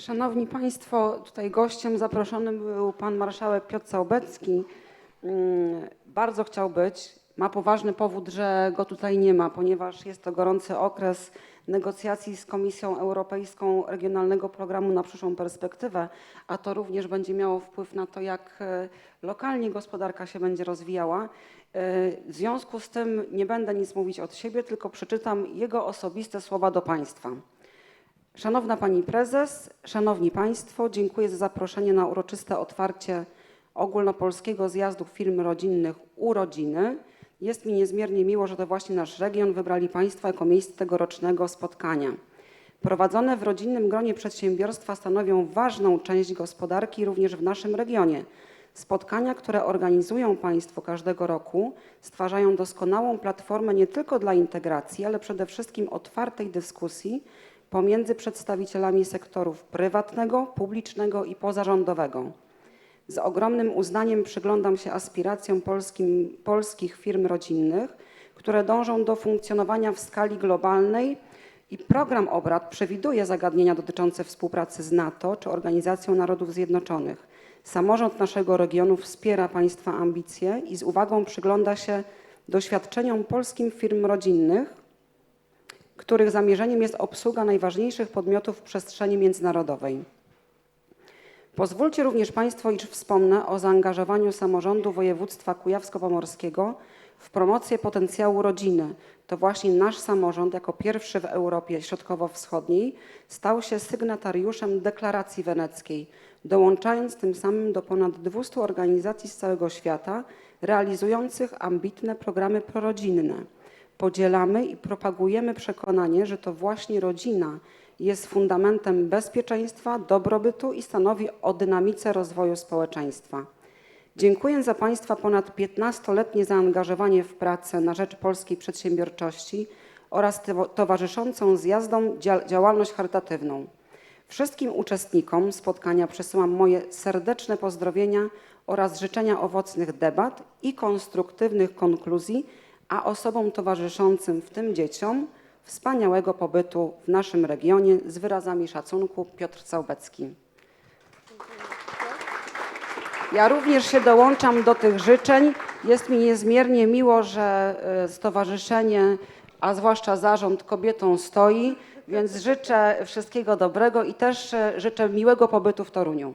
Szanowni Państwo, tutaj gościem zaproszonym był pan marszałek Piotr Całbecki. Mm, Bardzo chciał być. Ma poważny powód, że go tutaj nie ma, ponieważ jest to gorący okres negocjacji z Komisją Europejską Regionalnego Programu na przyszłą perspektywę, a to również będzie miało wpływ na to, jak e, lokalnie gospodarka się będzie rozwijała. E, W związku z tym nie będę nic mówić od siebie, tylko przeczytam jego osobiste słowa do Państwa. Szanowna Pani Prezes, Szanowni Państwo, dziękuję za zaproszenie na uroczyste otwarcie ogólnopolskiego zjazdu firm rodzinnych Urodziny. Jest mi niezmiernie miło, że to właśnie nasz region wybrali Państwo jako miejsce tegorocznego spotkania. Prowadzone w rodzinnym gronie przedsiębiorstwa stanowią ważną część gospodarki również w naszym regionie. Spotkania, które organizują Państwo każdego roku, stwarzają doskonałą platformę nie tylko dla integracji, ale przede wszystkim otwartej dyskusji pomiędzy przedstawicielami sektorów prywatnego, publicznego i pozarządowego. Z ogromnym uznaniem przyglądam się aspiracjom polskim, polskich firm rodzinnych, które dążą do funkcjonowania w skali globalnej i program obrad przewiduje zagadnienia dotyczące współpracy z NATO czy Organizacją Narodów Zjednoczonych. Samorząd naszego regionu wspiera Państwa ambicje i z uwagą przygląda się doświadczeniom polskim firm rodzinnych, których zamierzeniem jest obsługa najważniejszych podmiotów w przestrzeni międzynarodowej. Pozwólcie również Państwo, iż wspomnę o zaangażowaniu samorządu województwa kujawsko-pomorskiego w promocję potencjału rodziny. To właśnie nasz samorząd, jako pierwszy w Europie Środkowo-Wschodniej, stał się sygnatariuszem deklaracji weneckiej, dołączając tym samym do ponad 200 organizacji z całego świata realizujących ambitne programy prorodzinne. Podzielamy i propagujemy przekonanie, że to właśnie rodzina jest fundamentem bezpieczeństwa, dobrobytu i stanowi o dynamice rozwoju społeczeństwa. Dziękuję za Państwa ponad 15-letnie zaangażowanie w pracę na rzecz polskiej przedsiębiorczości oraz towarzyszącą zjazdom dzia- działalność charytatywną. Wszystkim uczestnikom spotkania przesyłam moje serdeczne pozdrowienia oraz życzenia owocnych debat i konstruktywnych konkluzji, a osobom towarzyszącym, w tym dzieciom, wspaniałego pobytu w naszym regionie z wyrazami szacunku Piotr Całbecki. Ja również się dołączam do tych życzeń. Jest mi niezmiernie miło, że e, stowarzyszenie, a zwłaszcza zarząd kobietom stoi, więc życzę wszystkiego dobrego i też e, życzę miłego pobytu w Toruniu.